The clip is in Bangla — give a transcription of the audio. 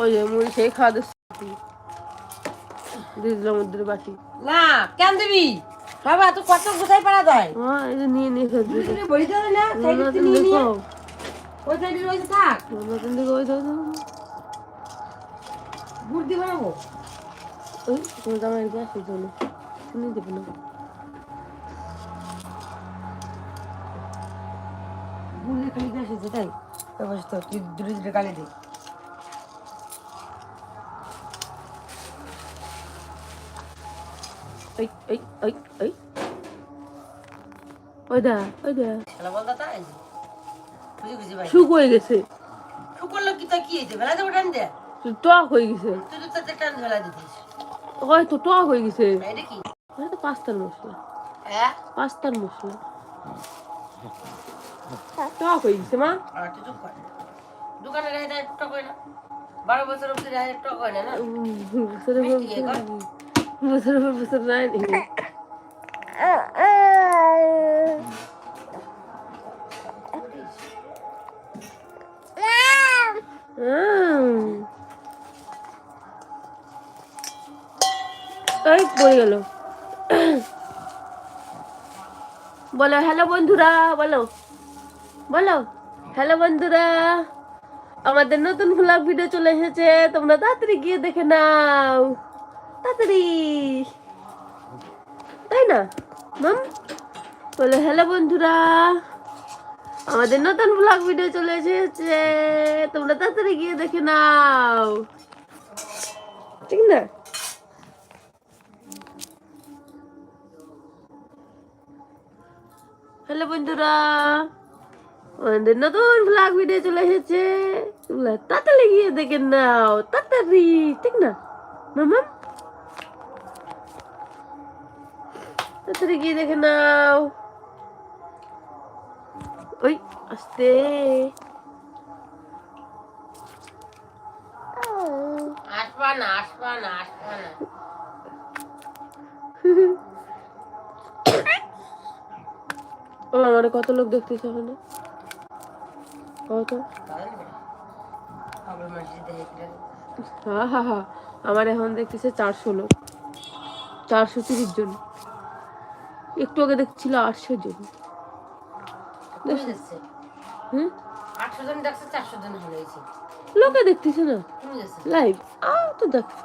ওই যে মুড়ি সেই খাওয়া দিচ্ছি দিয়ে দিলাম ওদের বাটি। না কেন দিবি? বাবা তো কত কোথায় পারা যায়? হ্যাঁ এই যে নিয়ে নিয়ে খেতে বই দাও না? সাইডে নতুন নিয়ে নিয়ে ওই সাইডে রয়েছে থাক। নতুন দিকে ওই দাও গুড় দিয়ে বানাবো? ওই তোমার জামাই গ্যাস জন্য শুনে দেবে না গুড় দিয়ে খালি গ্যাস আছে তাই? তারপর তো তুই দূরে দূরে গালে দে। ওই ওই ওই ওই ওই দা ওই দা। খেলা বলতা তাই বুঝি বুঝি ভাই শুক হয়ে গেছে। শুকর লোক কি তা কি হইতে বেলা দেবো টান দে। টক হয়ে গেছে। তুই তো তাতে টান বেলা দিতিস। হয়তো টক হয়ে গেছে। এটা কি হয়তো পাস্তার মশলা। হ্যাঁ? পাস্তার মশলা। টক হয়ে গেছে মা। আর তুই চুপ কর। দোকানে রেখে দেয় টক হয় না। বারো বছর অব্দি রেখে টক হয় না না? কর। বছরের নাই এই পড়ে গেল। বলো হ্যালো বন্ধুরা, বলো। বলো হ্যালো বন্ধুরা। আমাদের নতুন ভ্লগ ভিডিও চলে এসেছে, তোমরা তাড়াতাড়ি গিয়ে দেখে নাও। তাড়াতাড়ি। তাই না? মাম? বলো, হ্যালো বন্ধুরা, আমাদের নতুন ভ্লগ ভিডিও চলে এসেছে। তোমরা তাড়াতাড়ি গিয়ে দেখে নাও। ঠিক না? হ্যালো বন্ধুরা, আমাদের নতুন ভ্লগ ভিডিও চলে এসেছে। তোমরা তাড়াতাড়ি গিয়ে দেখে নাও, তাড়াতাড়ি। ঠিক না? মামা? তাড়াতাড়ি গিয়ে দেখে নাও। ওই আস্তে। আসবা না আসবা না আসবা না। ও আমার কত লোক দেখতেছে ওখানে? কত? হা হা হা। আমার এখন দেখতেছে চারশো লোক। চারশো তিরিশ জন। একটু আগে দেখছিল আটশো জন। হুম? লোকে দেখতেছে না। লাইভ আ তো দেখছ।